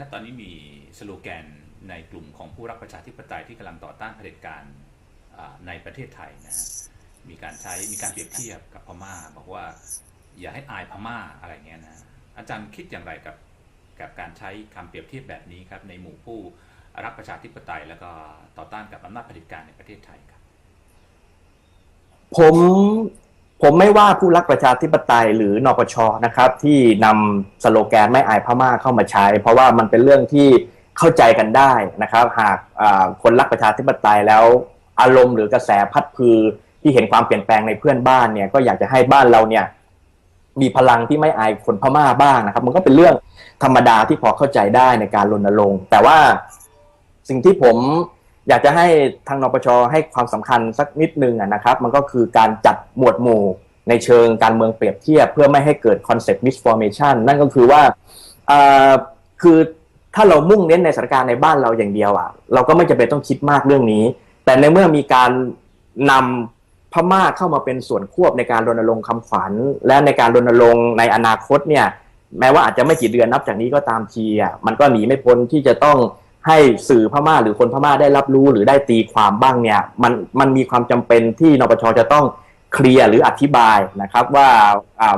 ถ้าตอนนี้มีสโลแกนในกลุ่มของผู้รักประชาธิปไตยที่กำลังต่อต้านเผด็จการในประเทศไทยนะฮะมีการใช้มีการเปรียบเทียบกับพม่า บอกว่าอย่าให้อายพม่าอะไรเงี้ยนะอาจารย์คิดอย่างไรกับกับการใช้คำเปรียบเทียบแบบนี้ครับในหมู่ผู้รักประชาธิปไตยแล้วก็ต่อต้านกับอำนาจเผด็จการในประเทศไทยครับ ผม ผมไม่ว่าผู้รักประชาธิปไตยหรือนปชนะครับ ที่นำสโลแกนไม่อายพม่าเข้ามาใช้ เพราะว่ามันเป็นเรื่องที่เข้าใจกันได้นะครับ หากคนรักประชาธิปไตยแล้วอารมณ์หรือกระแสพัดพือที่เห็นความเปลี่ยนแปลงในเพื่อนบ้านเนี่ยก็อยากจะให้บ้านเราเนี่ยมีพลังที่ไม่อายคนพม่าบ้างนะครับ มันก็เป็นเรื่องธรรมดาที่พอเข้าใจได้ในการรณรงค์แต่ว่าสิ่งที่ผม อยากจะให้ทางนปชให้ความสำคัญสักนิดนึงนะครับ มันก็คือการจัดหมวดหมู่ในเชิงการเมืองเปรียบเทียบ เพื่อไม่ให้เกิดคอนเซ็ปต์มิสฟอร์เมชันนั่นก็คือว่าคือถ้าเรามุ่งเน้นในสถานการณ์ในบ้านเราอย่างเดียวอะ เราก็ไม่จำเป็นต้องคิดมากเรื่องนี้ แต่ในเมื่อมีการนำพม่าเข้ามาเป็นส่วนควบในการรณรงค์คำขวัญ และในการรณรงค์ในอนาคตเนี่ย แม้ว่าอาจจะไม่กี่เดือนนับจากนี้ก็ตามทีอะมันก็หนีไม่พ้นที่จะต้อง ให้สื่อพม่าหรือคนพม่าได้รับรู้หรือได้ตีความบ้างเนี่ยมันมันมีความจำเป็นที่นปชจะต้องเคลียร์หรืออธิบายนะครับว่า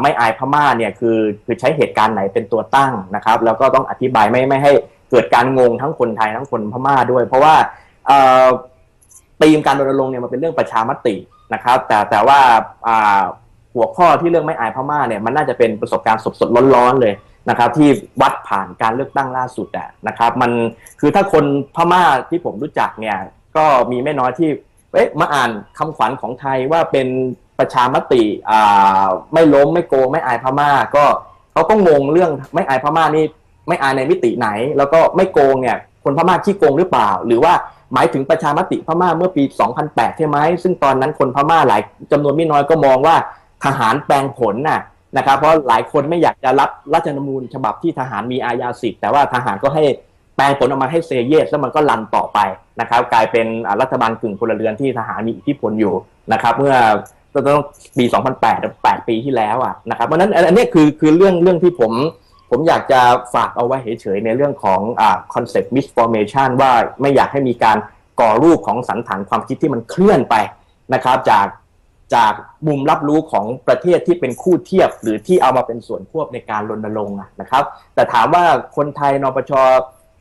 ไม่อายพม่าเนี่ยคือคือใช้เหตุการณ์ไหนเป็นตัวตั้งนะครับ แล้วก็ต้องอธิบายไม่ไม่ให้เกิดการงงทั้งคนไทยทั้งคนพม่าด้วย เพราะว่าตีมการรณรงค์เนี่ยมันเป็นเรื่องประชามตินะครับ แต่แต่ว่าหัวข้อที่เรื่องไม่อายพม่าเนี่ยมันน่าจะเป็นประสบการณ์สดๆร้อนๆเลย นะครับที่วัดผ่านการเลือกตั้งล่าสุดอะนะครับ มันคือถ้าคนพม่าที่ผมรู้จักเนี่ยก็มีไม่น้อยที่เอ๊ะมาอ่านคำขวัญของไทยว่าเป็นประชามติอ่าไม่ล้มไม่โกงไม่อายพม่า ก็เขาก็งงเรื่องไม่อายพม่านี่ไม่อายในมิติไหน แล้วก็ไม่โกงเนี่ยคนพม่าขี้โกงหรือเปล่า หรือว่าหมายถึงประชามติพม่าเมื่อปี 2008 ใช่ไหมซึ่งตอนนั้นคนพม่าหลายจำนวนไม่น้อยก็มองว่าทหารแปลงผลน่ะ นะครับ เพราะหลายคนไม่อยากจะรับรัฐธรรมนูญฉบับที่ทหารมีอาญาสิทธิ์แต่ว่าทหารก็ให้แปลงผลออกมาให้เซเยสแล้วมันก็ลันต่อไปนะครับ กลายเป็นรัฐบาลกึ่งพลเรือนที่ทหารมีอิทธิพลอยู่นะครับ เมื่อต้องปี 2008 8 ปีที่แล้วอะนะครับเพราะนั้นอันนี้คือคือเรื่องเรื่องที่ผมผมอยากจะฝากเอาไว้เฉยๆในเรื่องของคอนเซ็ปต์มิสฟอร์เมชันว่าไม่อยากให้มีการก่อรูปของสันฐานความคิดที่มันเคลื่อนไปนะครับ จาก จากมุมรับรู้ของประเทศที่เป็นคู่เทียบ หรือที่เอามาเป็นส่วนควบในการรณรงค์นะครับ แต่ถามว่าคนไทยนปช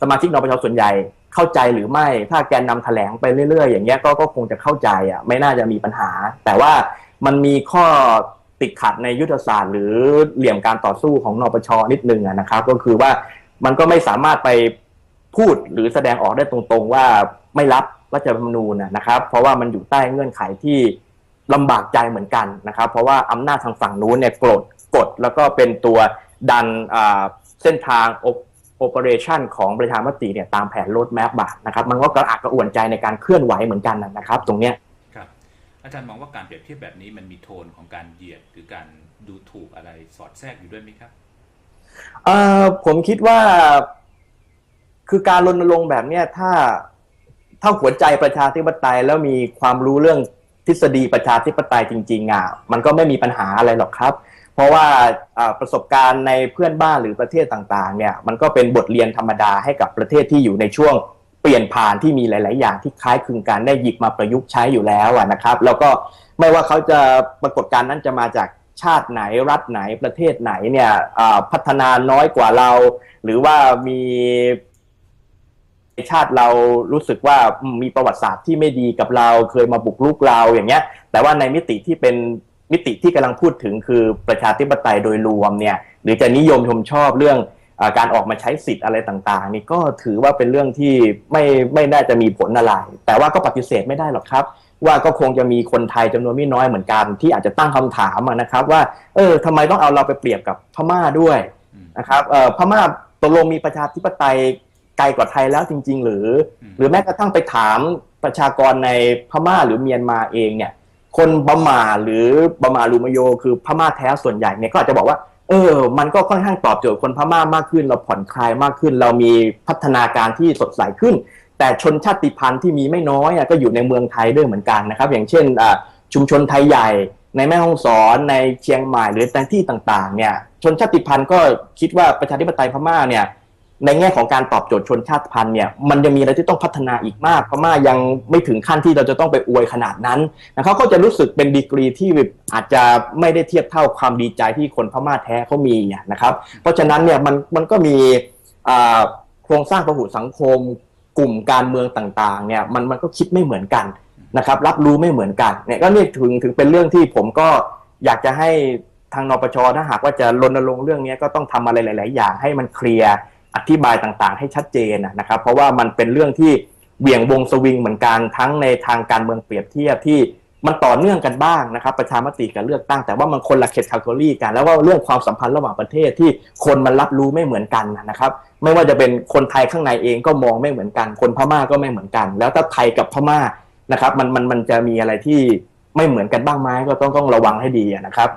สมาชิกนปชส่วนใหญ่เข้าใจหรือไม่ ถ้าแกนนำแถลงไปเรื่อย ๆ อย่างเงี้ยก็ก็คงจะเข้าใจอะไม่น่าจะมีปัญหา แต่ว่ามันมีข้อติดขัดในยุทธศาสตร์ หรือเหลี่ยมการต่อสู้ของนปชนิดนึงนะครับ ก็คือว่ามันก็ไม่สามารถไปพูดหรือแสดงออกได้ตรงๆว่าไม่รับรัฐธรรมนูญนะครับ เพราะว่ามันอยู่ใต้เงื่อนไขที่ ลำบากใจเหมือนกันนะครับ เพราะว่าอำนาจทางฝั่งนู้นเนี่ยกดกดแล้วก็เป็นตัวดันเส้นทางโอเปอเรชันของประชามติเนี่ยตามแผนโรดแมปบาทนะครับ มันก็กระอักกระอ่วนใจในการเคลื่อนไหวเหมือนกันนะครับ ตรงเนี้ยครับอาจารย์มองว่าการเปรียบเทียบแบบนี้มันมีโทนของการเหยียดหรือการดูถูกอะไรสอดแทรกอยู่ด้วยไหมครับเอ่อผมคิดว่า คือการรณรงค์แบบเนี้ยถ้าถ้าหัวใจประชาธิปไตยแล้วมีความรู้เรื่อง ทฤษฎีประชาธิปไตยจริงๆอะมันก็ไม่มีปัญหาอะไรหรอกครับ เพราะว่าประสบการณ์ในเพื่อนบ้านหรือประเทศต่างๆเนี่ยมันก็เป็นบทเรียนธรรมดาให้กับประเทศที่อยู่ในช่วงเปลี่ยนผ่านที่มีหลาย ๆ อย่างที่คล้ายคลึงกันได้หยิบมาประยุกต์ใช้อยู่แล้วนะครับ แล้วก็ไม่ว่าเขาจะปรากฏการณ์นั้นจะมาจากชาติไหนรัฐไหนประเทศไหนเนี่ยพัฒนาน้อยกว่าเรา หรือว่ามี ชาติเรารู้สึกว่ามีประวัติศาสตร์ที่ไม่ดีกับเราเคยมาบุกรุกเราอย่างเงี้ย แต่ว่าในมิติที่เป็นมิติที่กำลังพูดถึงคือประชาธิปไตยโดยรวมเนี่ยหรือจะนิยมชมชอบเรื่องอการออกมาใช้สิทธิ์อะไรต่างๆ นี่ก็ถือว่าเป็นเรื่องที่ไม่ไม่น่าจะมีผลอะไร แต่ว่าก็ปฏิเสธไม่ได้หรอกครับ ว่าก็คงจะมีคนไทยจำนวนไม่น้อยเหมือนกัน ที่อาจจะตั้งคำถามนะครับ ว่าเออทำไมต้องเอาเราไปเปรียบกับพม่าด้วยนะครับเออพม่าตกลงมีประชาธิปไตย ไกลกว่าไทยแล้วจริง ๆ หรือ หรือแม้กระทั่งไปถามประชากรในพม่าหรือเมียนมาเองเนี่ย คนบามาหรือบามาลูมโย คือพม่าแท้ส่วนใหญ่เนี่ยก็อาจจะบอกว่าเออ มันก็ค่อนข้างตอบโจทย์คนพม่ามากขึ้น เราผ่อนคลายมากขึ้น เรามีพัฒนาการที่สดใสขึ้น แต่ชนชาติพันธุ์ที่มีไม่น้อยก็อยู่ในเมืองไทยด้วยเหมือนกันนะครับ อย่างเช่นชุมชนไทยใหญ่ในแม่ฮ่องสอนในเชียงใหม่หรือแต่ที่ต่างๆเนี่ยชนชาติพันธุ์ก็คิดว่าประชาธิปไตยพม่าเนี่ย ในแง่ของการตอบโจทย์ชนชาติพันธุ์เนี่ยมันยังมีอะไรที่ต้องพัฒนาอีกมากพม่ายังไม่ถึงขั้นที่เราจะต้องไปอวยขนาดนั้นนะเขาก็จะรู้สึกเป็นดีกรีที่อาจจะไม่ได้เทียบเท่าความดีใจที่คนพม่าแท้เขามีนะครับ เพราะฉะนั้นเนี่ยมันมันก็มีโครงสร้างประหุสังคม กลุ่มการเมืองต่างๆเนี่ยมันมันก็คิดไม่เหมือนกันนะครับรับรู้ไม่เหมือนกันเนี่ยก็นี่ถึงถึงเป็นเรื่องที่ผมก็อยากจะให้ทางนปชถ้าหากว่าจะรณรงค์เรื่องนี้ก็ต้องทำอะไรหลาย ๆ อย่างให้มันเคลียร์ อธิบายต่างๆ ให้ชัดเจนนะครับ เพราะว่ามันเป็นเรื่องที่เบี่ยงวงสวิงเหมือนกันทั้งในทางการเมืองเปรียบเทียบที่มันต่อเนื่องกันบ้างนะครับ ประชามติกับเลือกตั้งแต่ว่ามันคนละเขตคาลกรีกัน แล้วว่าเรื่องความสัมพันธ์ระหว่างประเทศที่คนมันรับรู้ไม่เหมือนกันนะครับ ไม่ว่าจะเป็นคนไทยข้างในเองก็มองไม่เหมือนกัน คนพม่าก็ไม่เหมือนกัน แล้วถ้าไทยกับพม่านะครับ มันมันมันจะมีอะไรที่ไม่เหมือนกันบ้างไหมก็ต้องต้องระวังให้ดีนะครับ